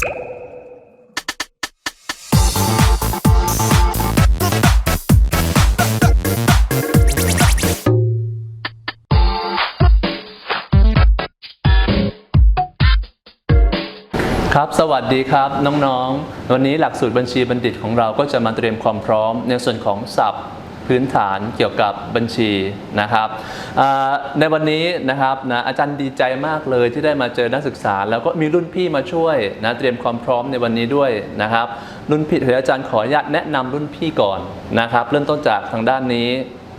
ครับ สวัสดีครับ น้อง ๆ วันนี้หลักสูตรบัญชีบัณฑิตของเราก็จะมาเตรียมความพร้อมในส่วนของศัพท์ พื้นฐานเกี่ยวกับบัญชีนะครับอ่าในวันนี้นะครับนะอาจารย์ดีใจมากเลยที่ได้มาเจอนักศึกษา แล้วก็มีรุ่นพี่มาช่วยนะเตรียมความพร้อมในวันนี้ด้วยนะครับ รุ่นพี่เดี๋ยวอาจารย์ขออนุญาตแนะนำรุ่นพี่ก่อนนะครับ เริ่มต้นจากทางด้านนี้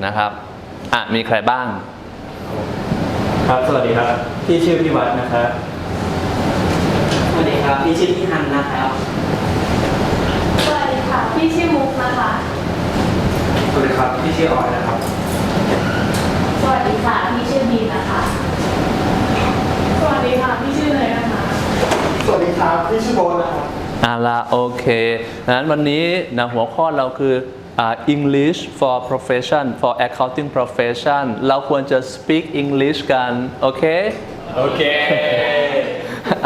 นะครับอะมีใครบ้าง ครับสวัสดีครับพี่ชื่อพี่วัดนะครับสวัสดีครับพี่ชื่อพี่ฮันนะครับสวัสดีค่ะพี่ชื่อมุกนะคะส วัสดีครับพี่ชื่อออยนะครับ สวัสดีค่ะ พี่ชื่อบีนนะคะ สวัสดีค่ะ พี่ชื่อเนยนะคะ สวัสดีครับพี่ชื่อโบนนะครับ เอาละโอเคดังนั้นวันนี้นะหัวข้อเราคืออ่า English for profession for accounting profession เราควรจะ speak English กัน โอเค โอเค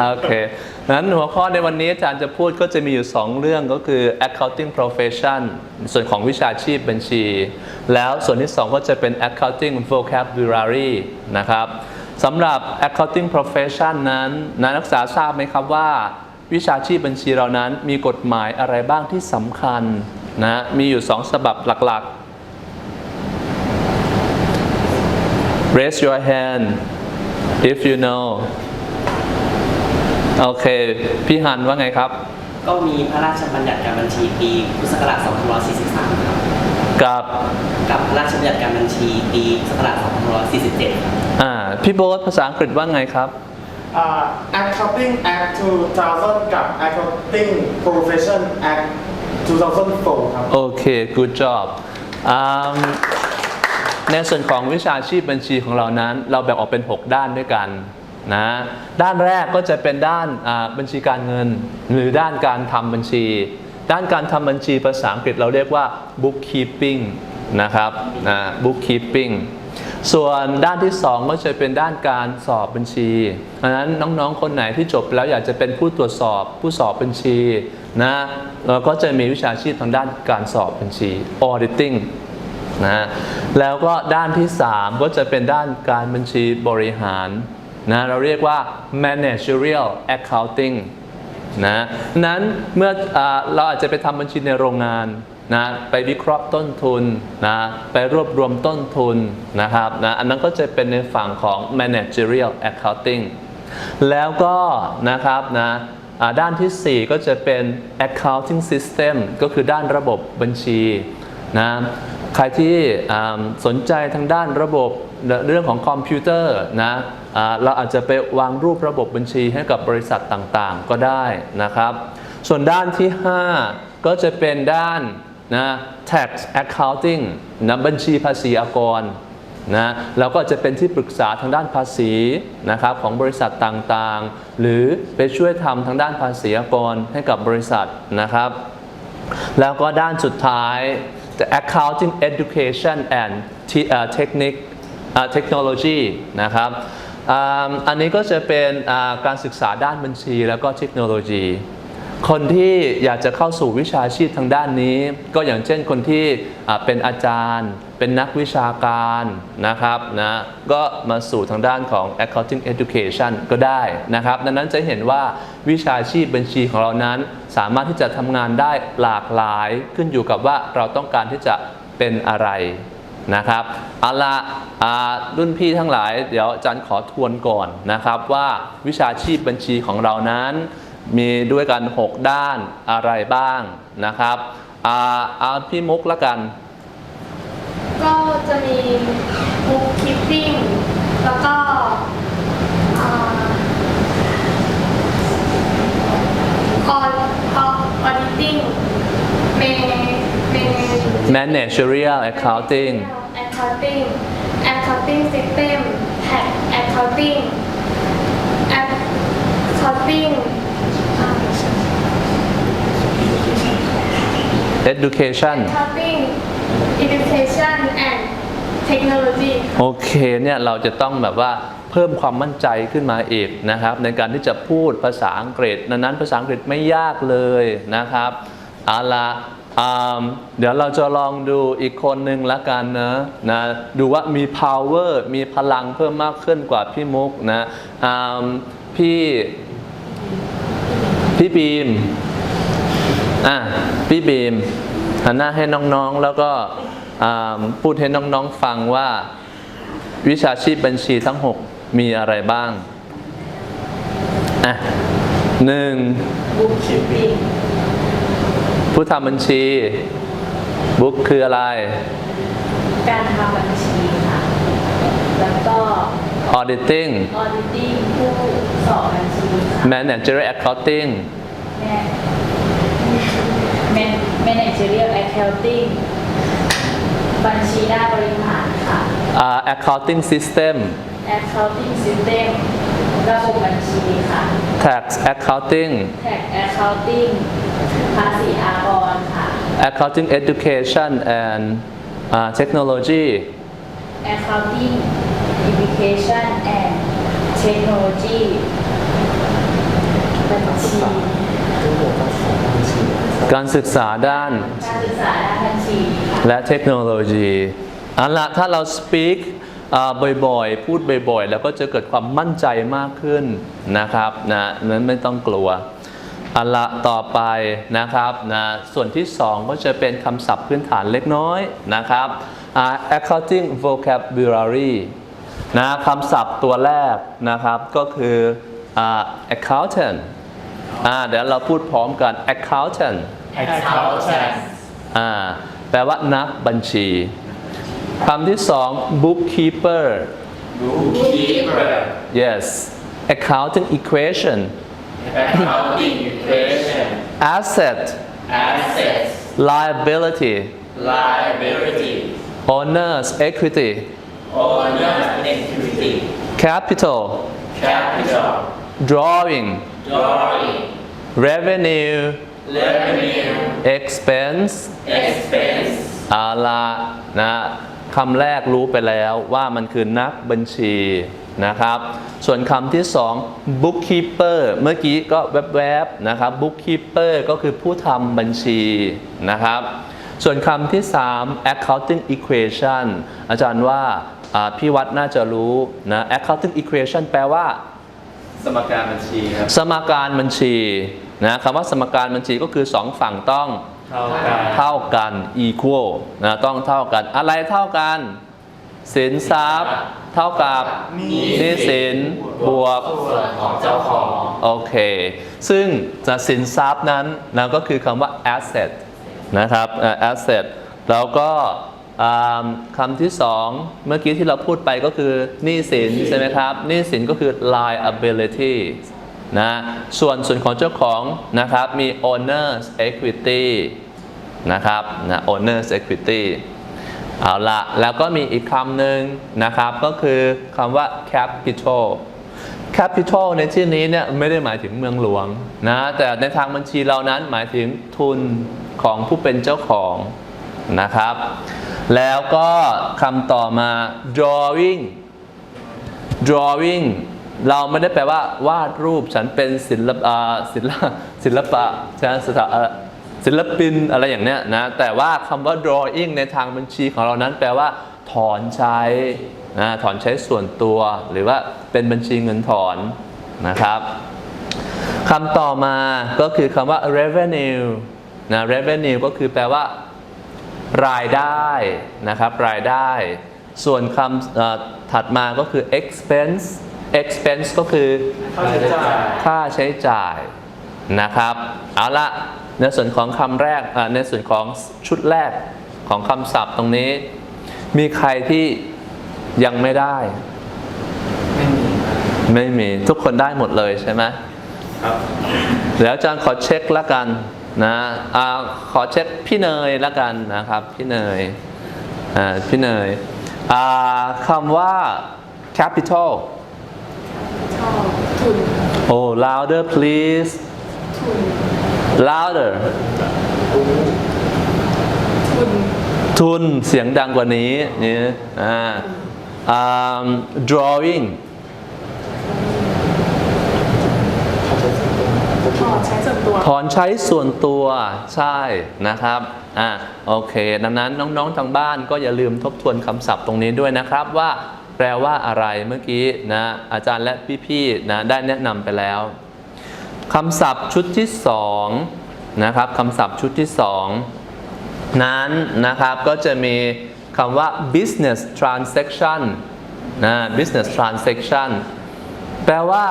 โอเค นั้นหัวข้อในวันนี้อาจารย์จะพูดก็จะมีอยู่ 2 เรื่องก็คือ accounting profession ส่วนของวิชาชีพบัญชี แล้วส่วนที่ 2 ก็จะเป็น accounting vocabulary นะครับสำหรับ accounting profession นั้นนักศึกษาทราบไหมครับว่า วิชาชีพบัญชีเรานั้นมีกฎหมายอะไรบ้างที่สำคัญนะมีอยู่ 2 ฉบับหลักๆ raise your hand if you know โอเค พี่ฮันว่าไงครับ ก็มีพระราชบัญญัติการบัญชีปีพุทธศักราช2543ครับกับกับพระราชบัญญัติการบัญชีปีพุทธศักราช2547ครับ อ่าพี่โบ๊ทภาษาอังกฤษว่าไงครับอ่า Accounting Act 2000 กับ Accounting Profession Act 2004 ครับ โอเค good job อ่าในส่วนของวิชาชีพบัญชีของเรานั้น เราแบ่งออกเป็น 6 ด้านด้วยกัน นะด้านแรกก็จะเป็นด้านบัญชีการเงิน หรือด้านการทำบัญชี ด้านการทำบัญชีภาษาอังกฤษเราเรียกว่า bookkeeping นะครับนะ bookkeeping ส่วนด้านที่ 2 ก็จะเป็นด้านการสอบบัญชีดังนั้นน้องๆ คนไหนที่จบแล้วอยากจะเป็นผู้ตรวจสอบผู้สอบบัญชีนะเราก็จะมีวิชาชีพทางด้านการสอบบัญชี auditing นะแล้วก็ด้านที่ 3 ก็จะเป็นด้านการบัญชีบริหาร นะเราเรียกว่า managerial accounting นะนั้นเมื่ออเราอาจจะไปทำบัญชีในโรงงานนะไปวิเคราะห์ต้นทุนนะไปรวบรวมต้นทุนนะครับนะอันนั้นก็จะเป็นในฝั่งของ managerial accounting แล้วก็นะครับนะด้านทีสี่4 ก็จะเป็น accounting system ก็คือด้านระบบบัญชีนะใครที่สนใจทางด้านระบบเรื่องของคอมพิวเตอร์นะ เราอาจจะไปวางรูประบบบัญชีให้กับบริษัทต่างๆ ก็ได้นะครับ ส่วนด้านที่ 5 ก็จะเป็นด้านนะ tax accounting นะบัญชีภาษีอากรนะเราก็จะเป็นที่ปรึกษาทางด้านภาษีนะครับของบริษัทต่างๆ หรือไปช่วยทำทางด้านภาษีอากรให้กับบริษัทนะครับ แล้วก็ด้านสุดท้าย the accounting education and technique technology นะครับ อันนี้ก็จะเป็นการศึกษาด้านบัญชีแล้วก็เทคโนโลยี คนที่อยากจะเข้าสู่วิชาชีพทางด้านนี้ ก็อย่างเช่นคนที่เป็นอาจารย์ เป็นนักวิชาการนะครับนะก็มาสู่ทางด้านของ accounting education ก็ได้นะครับดังนั้นจะเห็นว่าวิชาชีพบัญชีของเรานั้น สามารถที่จะทำงานได้หลากหลายขึ้นอยู่กับว่าเราต้องการที่จะเป็นอะไร นะครับเอาละอ่ารุ่นพี่ทั้งหลาย เดี๋ยวอาจารย์ขอทวนก่อนนะครับว่าวิชาชีพบัญชีของเรานั้น มีด้วยกัน 6 ด้านอะไรบ้างนะครับอ่าเอาพี่มุกละกัน ก็จะมีบุ๊กคีปปิ้งแล้วก็อ่าออดออดิติ้งเมเม managerial accounting accounting accounting system tax accounting accounting อ่า education accounting education and เทคโนโลยีโอเคเนี่ยเราจะต้องแบบว่าเพิ่มความมั่นใจขึ้นมาอีกนะครับ ในการที่จะพูดภาษาอังกฤษดังนั้นภาษาอังกฤษไม่ยากเลยนะครับ เอาละเดี๋ยวเราจะลองดูอีกคนหนึ่งละกันนะนะดูว่ามี power มีพลังเพิ่มมากขึ้นกว่าพี่มุกนะพี่พี่บีมอะพี่บีมหันหน้าให้น้องๆแล้วก็พูดให้น้องๆฟังว่า วิชาชีพบัญชีทั้ง 6 มีอะไรบ้างอะหนึ่งบุ๊กคิปปิ้ง ผู้ทำบัญชี บุ๊กคืออะไร การทำบัญชีค่ะ แล้วก็ auditing auditing ผู้สอบบัญชีค่ะ managerial accounting แม่ Man- managerial accounting บัญชีด้านบริหารค่ะอ่า accounting system accounting system ระบบบัญชีค่ะ tax accounting tax accounting ภาษีอากรค่ะ accounting education and อ่า technology accounting education and technology บัญชีการศึกษาด้าน การศึกษาด้านบัญชีค่ะและเทคโนโลยีเอาละถ้าเรา speak อ่าบ่อยๆ พูดบ่อยๆ แล้วก็จะเกิดความมั่นใจมากขึ้นนะครับนะนั้นไม่ต้องกลัวเอาละต่อไปนะครับนะส่วนที่ 2 ก็จะเป็นคำศัพท์พื้นฐานเล็กน้อยนะครับอ่า accounting vocabulary นะคำศัพท์ตัวแรกนะครับก็คืออ่า accountant อ่าเดี๋ยวเราพูดพร้อมกัน accountant accountant อ่าแปลว่านักบัญชีคำที่สอง bookkeeper bookkeeper yes accounting equation accounting equation asset assets liability liability owners equity owner's equity capital capital drawing drawing revenue revenue expense expense เอาละนะคำแรกรู้ไปแล้วว่ามันคือนักบัญชี นะครับ ส่วนคำที่สอง bookkeeper เมื่อกี้ก็แวบๆนะครับ bookkeeper ก็คือผู้ทำบัญชีนะครับ ส่วนคำที่สาม accounting equation อาจารย์ว่าอ่าพี่วัดน่าจะรู้นะ accounting equation แปลว่า สมการบัญชีครับ สมการบัญชีนะคำว่าสมการบัญชีก็คือสองฝั่งต้องเท่ากันเท่ากัน equal นะต้องเท่ากัน อะไรเท่ากัน สินทรัพย์ เท่ากับหนี้สินบวกส่วนของเจ้าของโอเค ซึ่งจะสินทรัพย์นั้นนะก็คือคำว่า asset นะครับเอ่อ asset แล้วก็อ่าคำที่สองเมื่อกี้ที่เราพูดไปก็คือหนี้สินใช่ไหมครับหนี้สินก็คือ liability นะส่วนส่วนของเจ้าของนะครับมี owners equity นะครับนะ owners equity เอาละแล้วก็มีอีกคำหนึ่งนะครับ ก็คือคำว่า capital capital ในที่นี้เนี่ยไม่ได้หมายถึงเมืองหลวงนะแต่ในทางบัญชีเรานั้นหมายถึงทุนของผู้เป็นเจ้าของนะครับ แล้วก็คำต่อมา drawing drawing เราไม่ได้แปลว่าวาดรูปฉันเป็นศิลปศิลปศิลปะฉันสถา ศิลปินอะไรอย่างเนี้ยนะแต่ว่าคำว่า drawing ในทางบัญชีของเรานั้นแปลว่า ถอนใช้นะถอนใช้ส่วนตัว หรือว่าเป็นบัญชีเงินถอนนะครับคำต่อมาก็คือคำว่า revenue นะ revenue ก็คือแปลว่า รายได้นะครับ รายได้ ส่วนคำเอ่อถัดมาก็คือ expense expense ก็คือค่าใช้จ่ายค่าใช้จ่ายนะครับ เอาละ ในส่วนของคำแรกอ่าในส่วนของชุดแรกของคำศัพท์ตรงนี้ มีใครที่ยังไม่ได้ ไม่มีทุกคนได้หมดเลยใช่ไหมครับแล้วอาจารย์ขอเช็คละกันนะอาขอเช็คพี่เนยละกันนะครับ พี่เนยอ่าพี่เนยอ่าคำว่า capital ชอบทุน oh louder please ทุน louder ทุนทุนเสียงดังกว่านี้นี่อ่าอ่า drawing ขอใช้ส่วนตัวถอนใช้ส่วนตัวใช่นะครับอ่าโอเค ดังนั้นน้องๆทางบ้านก็อย่าลืมทบทวนคำศัพท์ตรงนี้ด้วยนะครับว่าแปลว่าอะไรเมื่อกี้นะอาจารย์และพี่ๆนะได้แนะนำไปแล้ว คำศัพท์ชุดที่สองนะครับคำศัพท์ชุดที่สองนั้นนะครับก็จะมีคำว่า business transaction นะ business transaction แปลว่า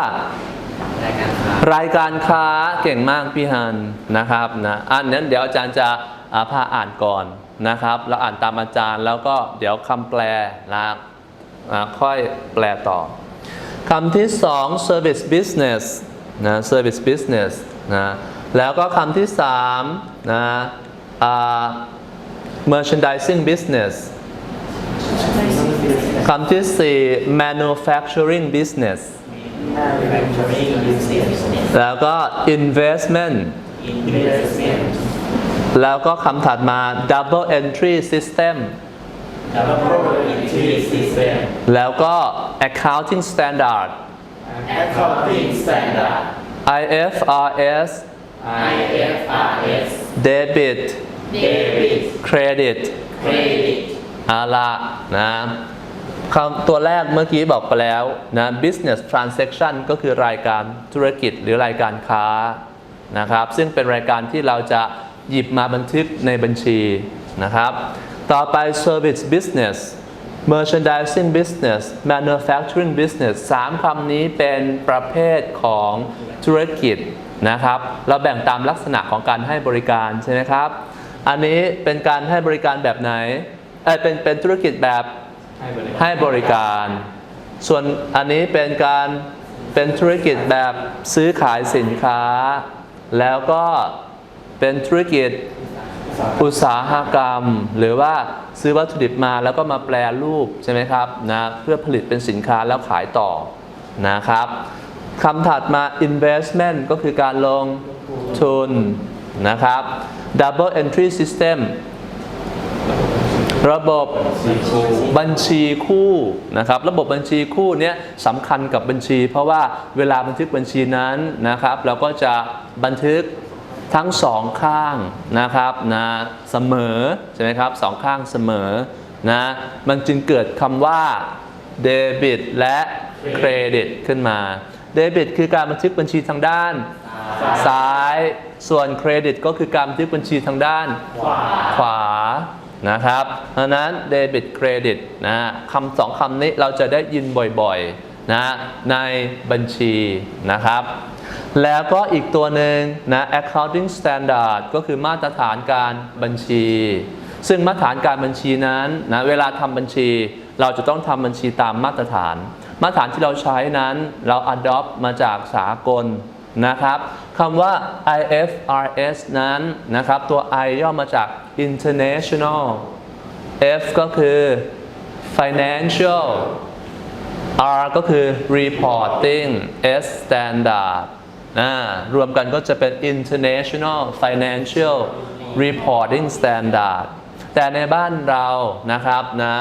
รายการค้าาคาเก่งมากพี่ฮันนะครับนะอันนั้นเดี๋ยวอาจารย์จะอาพาอ่านก่อนนะครับแล้วอ่านตามอาจารย์แล้วก็เดี๋ยวคำแปลนะค่อยแปลต่อคำที่สอง service business นะ service business นะแล้วก็คำที่สามนะอ่า merchandising business คำที่สี่ manufacturing business manufacturing business แล้วก็ investment investment แล้วก็คำถัดมา double entry system double entry system แล้วก็ accounting standard accounting standard IFRS IFRS debit debit credit credit เอาละนะคำตัวแรกเมื่อกี้บอกไปแล้วนะ business transaction ก็คือรายการธุรกิจหรือรายการค้านะครับซึ่งเป็นรายการที่เราจะหยิบมาบันทึกในบัญชีนะครับ ต่อไป service business merchandising business manufacturing business สามคำนี้เป็นประเภทของธุรกิจนะครับ เราแบ่งตามลักษณะของการให้บริการใช่ไหมครับ อันนี้เป็นการให้บริการแบบไหนเอยเป็นเป็นธุรกิจแบบใหให้บริการ ส่วนอันนี้เป็นการเป็นธุรกิจแบบซื้อขายสินค้า แล้วก็เป็นธุรกิจ อุตสาหกรรม หรือว่าซื้อวัตถุดิบมาแล้วก็มาแปลรูปใช่ไหมครับนะเพื่อผลิตเป็นสินค้าแล้วขายต่อนะครับคำถัดมา investment ก็คือการลงทุนนะครับ double entry system ระบบบัญชีคู่นะครับ ระบบบัญชีคู่เนี้ยสำคัญกับบัญชี เพราะว่าเวลาบันทึกบัญชีนั้นนะครับ เราก็จะบันทึก ทั้งสองข้างนะครับนะเสมอใช่ไหมครับสองข้างเสมอนะมันจึงเกิดคำว่าเดบิตและเครดิตขึ้นมาเดบิตคือการบันทึกบัญชีทางด้าน ซ้าย ส่วนเครดิตก็คือการบันทึกบัญชีทางด้าน ขวา นะครับ เพราะฉะนั้นเดบิตเครดิตนะคำสองคำนี้เราจะได้ยินบ่อยๆนะในบัญชีนะครับ แล้วก็อีกตัวหนึ่งนะ accounting standard ก็คือมาตรฐานการบัญชี ซึ่งมาตรฐานการบัญชีนั้นนะเวลาทำบัญชี เราจะต้องทำบัญชีตามมาตรฐาน มาตรฐานที่เราใช้นั้นเรา adopt มาจากสากลนะครับคำว่า IFRS นั้นนะครับ ตัว I ย่อมาจาก International F ก็คือ Financial R ก็คือ Reporting S Standard อ่ารวมกันก็จะเป็น International Financial Reporting Standard แต่ในบ้านเรานะครับนะ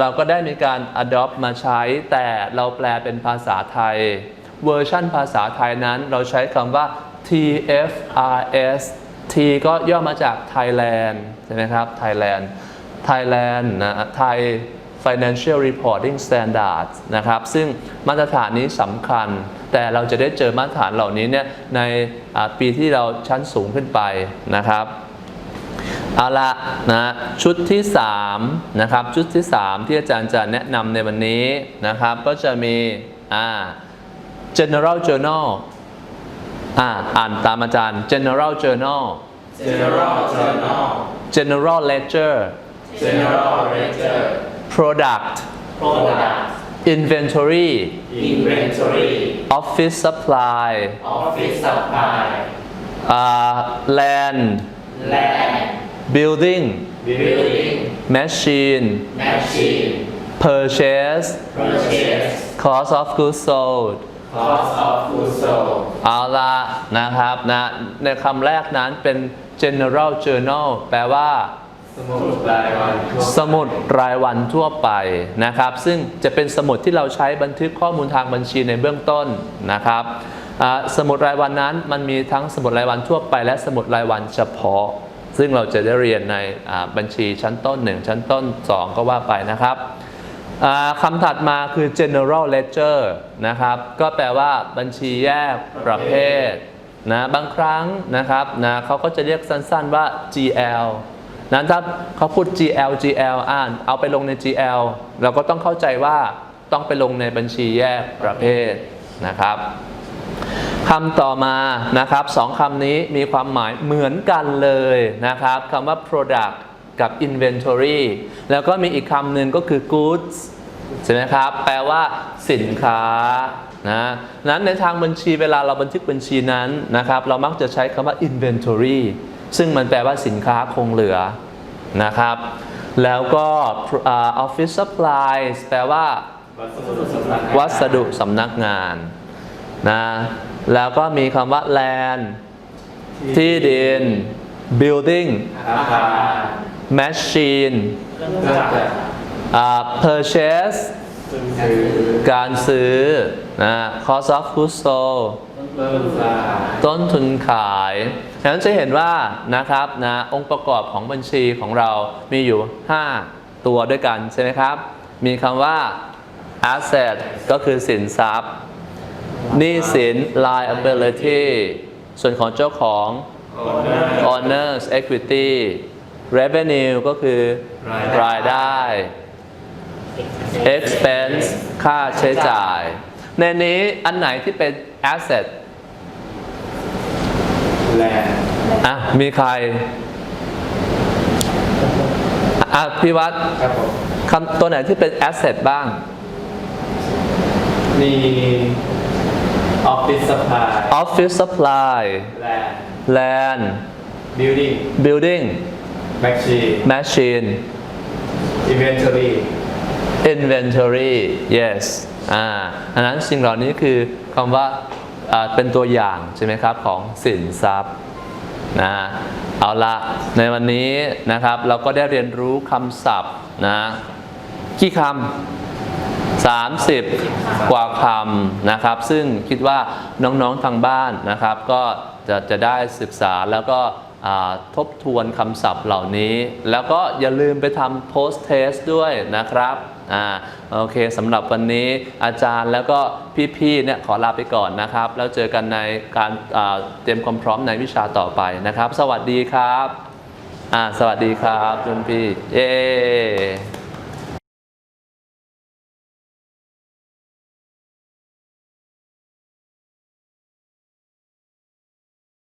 เราก็ได้มีการ adopt มาใช้ แต่เราแปลเป็นภาษาไทย เวอร์ชั่นภาษาไทยนั้นเราใช้คำว่า TFRS T ก็ย่อมาจาก Thailand ใช่ไหมครับ Thailand Thailand นะ Thai Financial Reporting Standards นะครับ ซึ่งมาตรฐานนี้สำคัญ แต่เราจะได้เจอมาตรฐานเหล่านี้เนี่ยในอ่าปีที่เราชั้นสูงขึ้นไปนะครับเอาละนะชุดที่3นะครับชุดที่ 3 ที่อาจารย์จะแนะนำในวันนี้นะครับ ก็จะมีอ่า general journal อ่าอ่านตามอาจารย์ general journal general journal general ledger general ledger product product inventory inventory office supply office supply อ่า land land building building machine machine purchase purchase cost of goods sold cost of goods sold เอาละนะครับนะในคำแรกนั้นเป็น general journal แปลว่า สมุดรายวันทั่วไปนะครับ ซึ่งจะเป็นสมุดที่เราใช้บันทึกข้อมูลทางบัญชีในเบื้องต้นนะครับสมุดรายวันนั้นมันมีทั้งสมุดรายวันทั่วไป และสมุดรายวันเฉพาะ ซึ่งเราจะได้เรียนในบัญชีชั้นต้น 1 ชั้นต้น 2 ก็ว่าไปนะครับคำถัดมาคือ general ledger นะครับก็แปลว่าบัญชีแยกประเภทนะบางครั้งนะครับนะเขาก็จะเรียกสั้นๆว่า GL นั้นถ้าเขาพูด GL GL อ่านเอาไปลงใน GL เราก็ต้องเข้าใจว่าต้องไปลงในบัญชีแยกประเภทนะครับคำต่อมานะครับสองคำนี้มีความหมายเหมือนกันเลยนะครับคำว่า product กับ inventory แล้วก็มีอีกคำหนึ่งก็คือ goods ใช่ไหมครับ แปลว่าสินค้านะนั้นในทางบัญชีเวลาเราบันทึกบัญชีนั้นนะครับ เรามักจะใช้คำว่า inventory ซึ่งมันแปลว่าสินค้าคงเหลือนะครับ แล้วก็อ่า office supplies แปลว่าวัสดุสำนักงานนะแล้วก็มีคำว่า land ที่ดิน building อาคาร machine เครื่องจักรอ่า purchase ซึ่งซื้อการซื้อนะ cost of goods sold เริ่มสา ต้นทุนขายฉะนั้นจะเห็นว่านะครับนะองค์ประกอบของบัญชีของเรามีอยู่ 5 ตัวด้วยกันใช่ไหมครับ มีคำว่า asset ก็คือสินทรัพย์หนี้สิน liability ส่วนของเจ้าของ owners equity revenue ก็คือรายได้ expense ค่าใช้จ่าย ในนี้อันไหนที่เป็น asset แลนอะมีใครอะพี่วัดครับผมคำตัวไหนที่เป็น asset บ้าง มีออฟฟิศสปาย office supply แลน land บิลดิ้ง building แมชชีน machine อินเวนทอรี่ inventory yes อ่าอันนั้นสิ่งเหล่านี้คือคำว่าอ่า เป็นตัวอย่างใช่ไหมครับของสินทรัพย์นะเอาละในวันนี้นะครับเราก็ได้เรียนรู้คำศัพท์นะกี่คำ30กว่าคำนะครับ ซึ่งคิดว่าน้องๆทางบ้านนะครับ ก็จะจะได้ศึกษาแล้วก็ทบทวนคำศัพท์เหล่านี้ แล้วก็อย่าลืมไปทำ post test ด้วยนะครับ อ่าโอเคสำหรับวันนี้อาจารย์แล้วก็พี่ๆเนี่ยขอลาไปก่อนนะครับ แล้วเจอกันในการเตรียมความพร้อมในวิชาต่อไปนะครับ สวัสดีครับอ่าสวัสดีครับรุ่นพี่เย้